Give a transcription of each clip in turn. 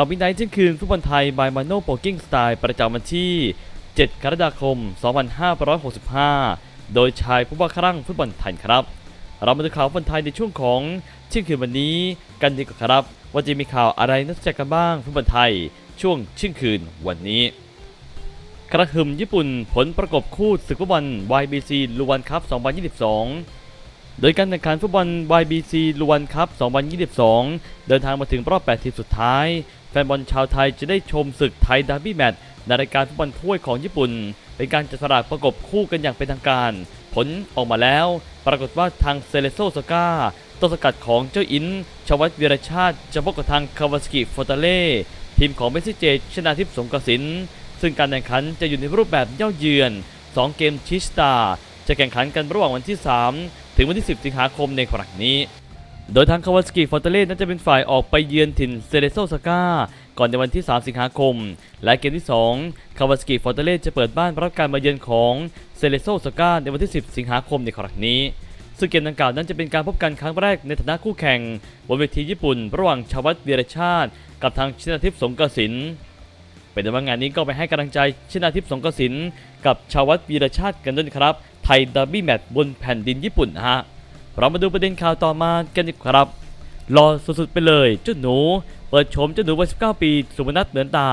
ข่าวมินท์เที่ยงคืนฟุตบอลไทยบายมาโนโปกิ้งสไตล์ประจำวันที่ 7 กรกฎาคม 2565 โดยชายผู้ว่าครั่งฟุตบอลไทยครับ เรามาดูข่าวฟุตบอลไทยในช่วงของเที่ยงคืนวันนี้กันดีกว่าครับ ว่าจะมีข่าวอะไรน่าสนใจกันบ้างฟุตบอลไทย ช่วงเที่ยงคืนวันนี้กระหึ่มญี่ปุ่นผลประกบคู่ศึกฟุตบอล YBC ลูวันคัพ 2022 โดยการแข่งขันฟุตบอล YBC ลูวันคัพ 2022 เดินทางมาถึงรอบ 8 ทีมสุดท้าย แฟนบอลชาวไทยจะได้ชมศึกไทยดาร์บี้แมตช์ในรายการฟุตบอลถ้วยของญี่ปุ่น เป็นการจัดสลากประกบคู่กันอย่างเป็นทางการ ผลออกมาแล้ว ปรากฏว่าทางเซเลโซสกาต้นสกัดของเจ้าอิน ชวัตวีรชาติจะพบกับทางคาวาสกิฟอตาเล่ทีมของเมสซิเจชนาทิพย์สงกสิน ซึ่งการแข่งขันจะอยู่ในรูปแบบเย่าเยือน 2 เกมชิสตา จะแข่งขันกันระหว่างวันที่ 3 ถึงวันที่ 10 สิงหาคมในครั้งนี้ โดยทางคาวาสกิฟอร์ตเล่นั้นจะเป็นฝ่ายออกไปเยือนถิ่นเซเลโซสกาก่อนในวันที่ 3 สิงหาคม และเกมที่ 2 คาวาสกิฟอร์ตเล่จะเปิดบ้านรับการมาเยือนของเซเลโซสกาในวันที่ 10 สิงหาคมในครั้งนี้ ซึ่งเกมดังกล่าวนั้นจะเป็นการพบกันครั้งแรกในฐานะคู่แข่ง บนเวทีญี่ปุ่น ระหว่างชาวัตวีรชาติ กับทางชินาทิพย์สงกสินเป็นแต่ว่างานนี้ก็ไปให้กำลังใจชินาทิพย์สงกสินกับชาวัดวีรชาติกันด้วยครับไทยดาร์บี้แมตช์บนแผ่นดินญี่ปุ่นนะฮะ เรามาดูประเด็นข่าวต่อมากันดีกว่าครับรอสุดๆไปเลยเจ้าหนู เปิดโฉมเจ้าหนูวัย 19 ปี สุวรรณัทเหมือนตา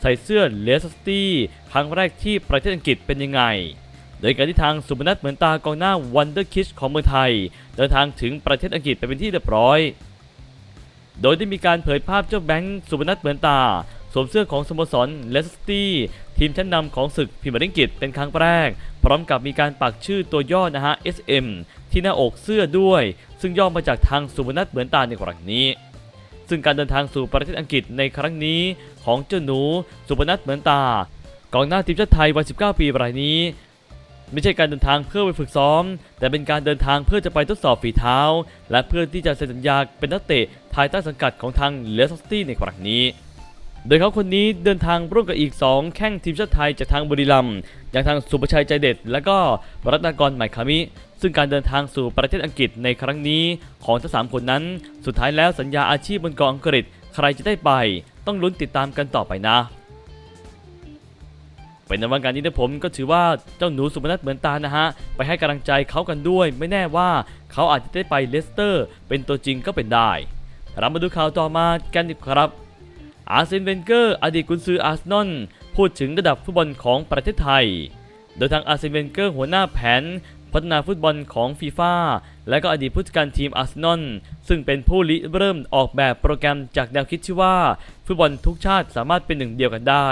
ใส่เสื้อเลสตี้ครั้งแรกที่ประเทศอังกฤษเป็นยังไง โดยการที่ทางสุพนัทเหมือนตากองหน้าวันเดอร์คิชของเมืองไทย เดินทางถึงประเทศอังกฤษไปเป็นที่เรียบร้อย โดยได้มีการเผยภาพเจ้าแบงค์สุพนัทเหมือนตาสวมเสื้อของสโมสรเลสตี้ทีมชั้นนำของศึกพรีเมียร์ลีกอังกฤษเป็นครั้งแรก พร้อมกับมีการปักชื่อตัวย่อนะฮะ SM ที่หน้าอกเสื้อด้วย ซึ่งย่อมาจากทางสุพนัทเหมือนตาในครั้งนี้ ซึ่งการเดินทางสู่ประเทศอังกฤษในครั้งนี้ของเจ้าหนูสุพนัทเหมือนตากองหน้าทีมชาติไทยวัย 19 ปีรายนี้ ไม่ใช่การเดินทางเพื่อไปฝึกซ้อม แต่เป็นการเดินทางเพื่อจะไปทดสอบฝีเท้า และเพื่อที่จะเซ็นสัญญาเป็นนักเตะภายใต้สังกัดของทางเลสสตี้ในครั้งนี้โดยเขาคนนี้เดินทางร่วมกับอีก 2 แข้งทีมชาติไทยจากทางบุรีรัมย์อย่างทางสุประชัยใจเด็ด และก็รัตนากรใหม่คามิ ซึ่งการเดินทางสู่ประเทศอังกฤษในครั้งนี้ของทั้งสามคนนั้น สุดท้ายแล้วสัญญาอาชีพบนเกาะอังกฤษใครจะได้ไป ต้องลุ้นติดตามกันต่อไปนะเป็นในวันการนี้นะผมก็ถือว่าเจ้าหนูสุพนัทเหมือนตานะฮะ ไปให้กำลังใจเขากันด้วย ไม่แน่ว่าเขาอาจจะได้ไปเลสเตอร์ เป็นตัวจริงก็เป็นได้เรามาดูข่าวต่อมากันดีครับ อาร์เซนเวนเกอร์ อดีตกุนซืออาร์เซนอลพูดถึงระดับฟุตบอลของประเทศไทย โดยทางอาร์เซนเวนเกอร์หัวหน้าแผน พัฒนาฟุตบอลของฟีฟ่าและก็อดีตผู้จัดการทีมอาร์เซนอลซึ่งเป็นผู้ริเริ่มออกแบบโปรแกรมจากแนวคิดที่ว่า ฟุตบอลทุกชาติสามารถเป็นหนึ่งเดียวกันได้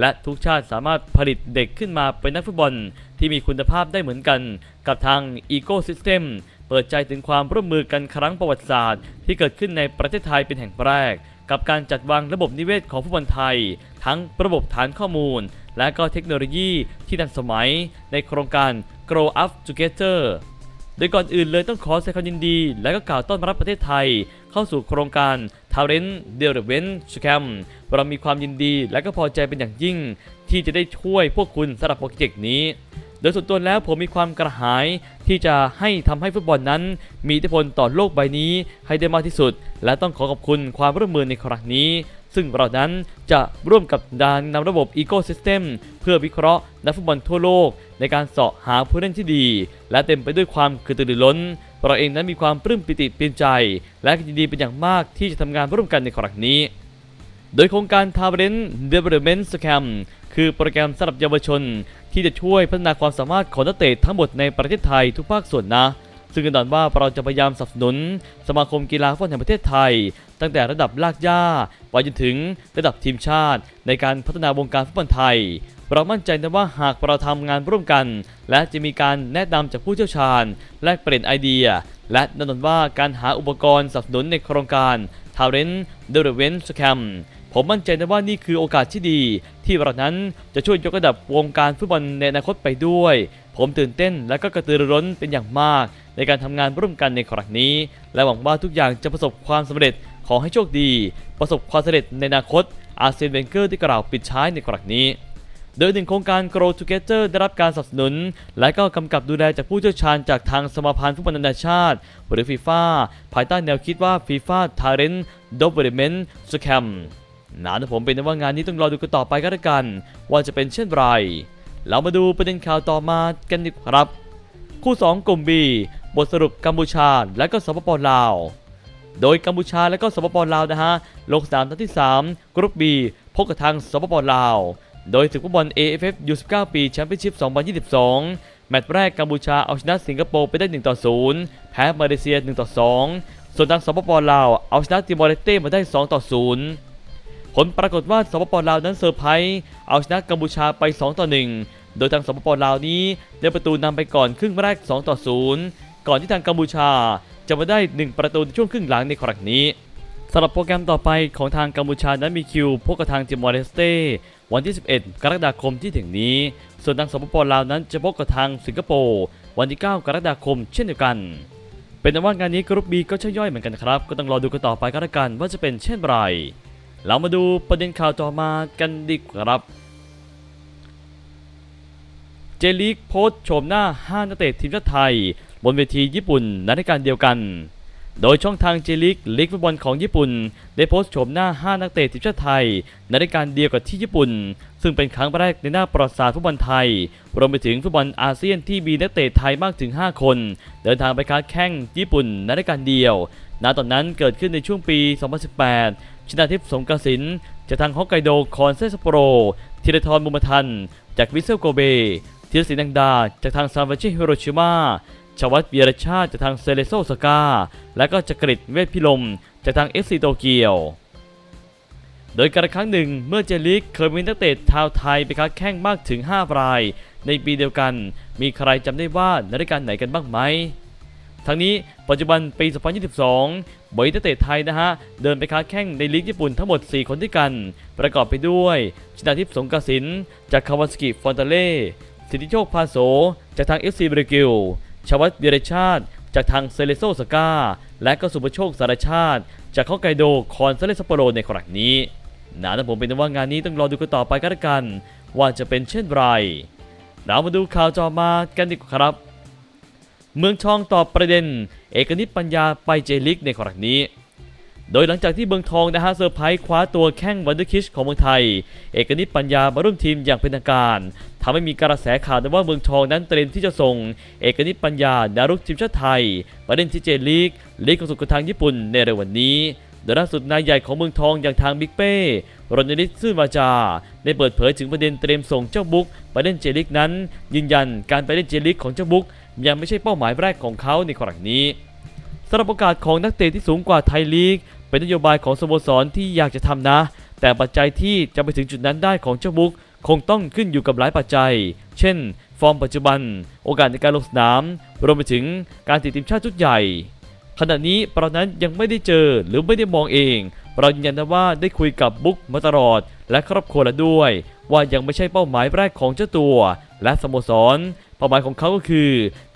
และทุกชาติสามารถผลิตเด็กขึ้นมาเป็นนักฟุตบอลที่มีคุณภาพได้เหมือนกัน กับทาง Ecosystem เปิดใจถึงความร่วมมือกันครั้งประวัติศาสตร์ ที่เกิดขึ้นในประเทศไทยเป็นแห่งแรก กับการจัดวางระบบนิเวศของฟุตบอลไทย ทั้งระบบฐานข้อมูล และก็เทคโนโลยีที่ทันสมัยในโครงการ Grow Up Together โดยก่อนอื่นเลยต้องขอแสดงความยินดี และก็กล่าวต้อนรับประเทศไทย เข้าสู่โครงการ Talent Development Scam เรามีความยินดีและก็พอใจเป็นอย่างยิ่ง ที่จะได้ช่วยพวกคุณสำหรับโปรเจกต์นี้ โดยส่วนตัวแล้วผมมีความกระหายที่จะให้ทำให้ฟุตบอลนั้น มีอิทธิพลต่อโลกใบนี้ให้ได้มากที่สุด และต้องขอขอบคุณความร่วมมือในครั้งนี้ ซึ่งเรานั้นจะร่วมกับดานนำระบบ Ecosystem เพื่อวิเคราะห์นักฟุตบอลทั่วโลก ในการเสาะหาผู้เล่นที่ดี และเต็มไปด้วยความกระตือรือร้นเราเองนั้นมีความปลื้มปิติเปลื้มใจ และยินดีเป็นอย่างมากที่จะทำงานร่วมกันในครั้งนี้ โดยโครงการ Talent Development Scam คือโปรแกรมสำหรับเยาวชน ที่จะช่วยพัฒนาความสามารถของนักเตะทั้งหมดในประเทศไทยทุกภาคส่วนนะ ซึ่งแน่นอนว่าเราจะพยายามสนับสนุน สมาคมกีฬาฟุตบอลแห่งประเทศไทย ตั้งแต่ระดับลากย่าไปจนถึงระดับทีมชาติ ในการพัฒนาวงการฟุตบอลไทย เรามั่นใจนะว่าหากเราทำงานร่วมกัน และจะมีการแนะนำจากผู้เชี่ยวชาญ แลกเปลี่ยนไอเดีย และแน่นอนว่าการหาอุปกรณ์สนับสนุนในโครงการ Talent Development Scam ผมมั่นใจนะว่านี่คือโอกาสที่ดี ที่เรานั้นจะช่วยยกระดับวงการฟุตบอลในอนาคตไปด้วย ผมตื่นเต้นและก็กระตือรือร้นเป็นอย่างมาก ในการทำงานร่วมกันในครั้งนี้ และหวังว่าทุกอย่างจะประสบความสำเร็จขอให้โชคดี ประสบความสำเร็จในอนาคตอาร์เซนเวนเกอร์ได้กล่าวปิดท้ายในครั้งนี้โดยหนึ่งโครงการ Grow Together ได้รับการสนับสนุน และก็กำกับดูแลจากผู้เชี่ยวชาญจากทางสมาพันธ์ฟุตบอลนานาชาติ หรือฟีฟ่าภายใต้แนวคิดว่า FIFA Talent Development Scam นะผมเป็นว่างานนี้ต้องรอดูกันต่อไปก็แล้วกัน ว่าจะเป็นเช่นไร เรามาดูประเด็นข่าวต่อมากันดีครับ คู่ 2 กลุ่ม B บทสรุปกัมพูชาและก็สปปลาว โดยกัมพูชาและก็สปปลาวนะฮะลงสนามนัดที่ 3 กรุ๊ป B พบกับทางสปปลาว โดยศึกฟุตบอล AFF U19 ปีแชมเปี้ยนชิพ 2022 แมตช์แรกกัมพูชาเอาชนะสิงคโปร์ไปได้1ต่อ0แพ้มาเลเซีย1ต่อ2ส่วนทางสปปลาวเอาชนะติมอร์เลสเต้มาได้2ต่อ0 ผลปรากฏว่าสปปลาวนั้นเซอร์ไพรส์เอาชนะกัมพูชาไป 2 ต่อ 1 โดยทางสปปลาวนี้ได้ประตูนำไปก่อนครึ่งแรก 2 ต่อ 0 ก่อนที่ทางกัมพูชาจะมาได้ 1 ประตูในช่วงครึ่งหลังในครั้งนี้สำหรับโปรแกรมต่อไปของทางกัมพูชานั้นมีคิวพบกับทางติมอร์เลสเต้วันที่ 11 กรกฎาคมที่ถึงนี้ ส่วนทางสปปลาวนั้นจะพบกับทางสิงคโปร์วันที่ 9 กรกฎาคมเช่นเดียวกันเป็นแต่ว่างานนี้กรุ๊ปบีก็ช่ย่อยเหมือนกันครับ ก็ต้องรอดูกันต่อไปก็แล้วกันว่าจะเป็นเช่นไร เรามาดูประเด็นข่าวต่อมากันดีครับ เจลีกโพสต์โฉมหน้า 5 นักเตะทีมชาติไทย บนเวทีญี่ปุ่นในรายการเดียวกัน โดยช่องทางเจลิกลีกฟุตบอลของญี่ปุ่น ได้โพสต์โฉมหน้า 5 นักเตะทีมชาติไทยในรายการเดียวกับที่ญี่ปุ่น ซึ่งเป็นครั้งแรกในหน้าประวัติศาสตร์ฟุตบอลไทย รวมไปถึงฟุตบอลอาเซียนที่มีนักเตะไทยมากถึง 5 คน เดินทางไปค้าแข่งญี่ปุ่นในรายการเดียวณตอนนั้นเกิดขึ้นในช่วงปี 2018 ชนาทิพย์สงกระสินจากทางฮอกไกโดคอนเซสโปโรธีรทรบุมทัน จากวิเซลโกเบธีรศิลป์ดังดา จากทางซานฟรานซิสโฮิโรชิมาชวัตเวียรชาติจากทางเซเลโซสกา และก็จักริดเวทพิลมจากทาง FC โตเกียว โดยการะครั้งหนึ่งเมื่อเจลิกเคยมีนักเตะชาวไทยไปค้าแข่งมากถึง 5 ราย ในปีเดียวกัน มีใครจำได้ว่าในรายการไหนกันบ้างไหม ทั้งนี้ปัจจุบันปี 2022บริษัทนักเตไทยนะฮะ เดินไปค้าแข่งในลีกญี่ปุ่นทั้งหมด 4 คนด้วยกัน ประกอบไปด้วยชนาทิพย์สงกสิน จากคาวาสกิฟอนเตเล่สิทธิโชคพาโสจากทาง FC บริกิลชวัตวีรชาติ จากทางเซเลโซสกาและก็สุภโชคสารชาติ จากฮอกไกโดคอนเซเลสโปโรในครั้งนี้นะแต่ผมเป็นว่างานนี้ต้องรอดูกันต่อไปกันละกัน ว่าจะเป็นเช่นไร เรามาดูข่าวจอมากันดีกว่าครับ เมืองทองตอบประเด็น เอกนิตปัญญาไปเจลิกในครั้งนี้ โดยหลังจากที่เมืองทองนะฮะเซอร์ไพรส์คว้าตัวแข้งวันเดอร์คิชของเมืองไทย เอกนิตปัญญามาร่วมทีมอย่างเป็นทางการทำให้มีกระแสข่าวว่าเมืองทองนั้นเตรียมที่จะส่ง เอกนิตปัญญาดารุกทีมชาติไทยมาเล่นที่เจลีกลีกของสุดกทางญี่ปุ่นในเร็ววันนี้โดยล่าสุดนายใหญ่ของเมืองทองอย่างทางบิ๊กเป้รณฤทธิ์ซื่อวาจา ได้เปิดเผยถึงประเด็นเตรียมส่งเจ้าบุ๊กไปเล่นเจลิกนั้น ยืนยันการไปเล่นเจลิกของเจ้าบุ๊ก ยังไม่ใช่เป้าหมายแรกของเขาในครั้งนี้สำหรับโอกาสของนักเตะที่สูงกว่าไทยลีก เป็นนโยบายของสโมสรที่อยากจะทำนะ แต่ปัจจัยที่จะไปถึงจุดนั้นได้ของเจ้าบุ๊กคงต้องขึ้นอยู่กับหลายปัจจัย เช่น ฟอร์มปัจจุบัน โอกาสในการลงสนาม รวมไปถึงการติดทีมชาติชุดใหญ่ ขณะนี้เรานั้นยังไม่ได้เจอหรือไม่ได้มองเอง เรายืนยันนะว่าได้คุยกับบุ๊กมาตลอด และครอบครัวแล้วด้วย ว่ายังไม่ใช่เป้าหมายแรกของเจ้าตัว และสโมสร เป้าหมายของเขาก็คือ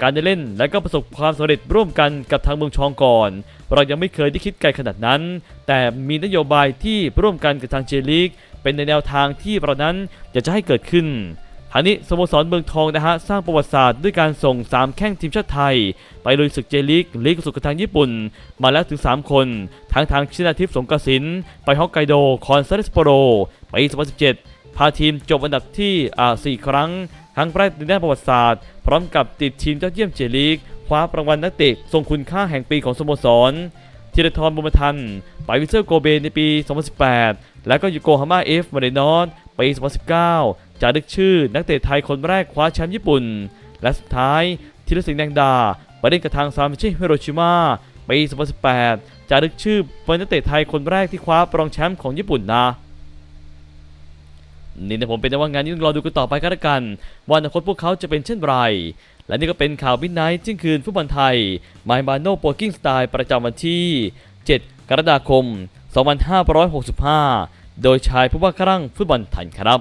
การได้เล่นและก็ประสบความสำเร็จร่วมกันกับทางเมืองชองก่อน เรายังไม่เคยได้คิดไกลขนาดนั้น แต่มีนโยบายที่ร่วมกันกับทางเจลีกเป็นในแนวทางที่เรานั้นอยากจะให้เกิดขึ้นทางนี้สโมสรเมืองทองนะฮะสร้างประวัติศาสตร์ด้วยการส่ง 3 แข้งทีมชาติไทย ไปลุยศึกเจลีกลีกสุดกับทางญี่ปุ่น มาแล้วถึง 3 คน ทั้งทางชินาทิพย์สงกระสิน ไปฮอกไกโด คอนซาเลสโปโรปี2017 พาทีมจบอันดับที่อ่า4ครั้ง ครั้งแรกในด้านประวัติศาสตร์ พร้อมกับติดทีมยอดเยี่ยมเจลีกคว้ารางวัลนักเตะทรงคุณค่าแห่งปีของสโมสรธีรทรบุญทัน ไปวิเซอร์โกเบในปี 2018 แล้วก็ยูโกฮาม่าเอฟมาเรนอสปี 2019 จะดึกชื่อนักเตะไทยคนแรกคว้าแชมป์ญี่ปุ่น และสุดท้ายธีรศิลป์แดงดาไปเล่นกับทางซามชิฮิโรชิมาปี 2018 จะดึกชื่อเป็นนักเตะไทยคนแรกที่คว้ารองแชมป์ของญี่ปุ่นนะ นี่นะผมเป็นว่างานนี้ต้องรอดูกันต่อไปก็แล้วกันว่าอนาคตพวกเขาจะเป็นเช่นไร และนี่ก็เป็นข่าววินไนท์จิ้งคืนฟุตบอลไทย m y m a n o p o k i n g Style ประจำวันที่ 7 กรกฎาคม 2565 โดยชายผู้ว่าครั่งฟุตบอลไทยครับ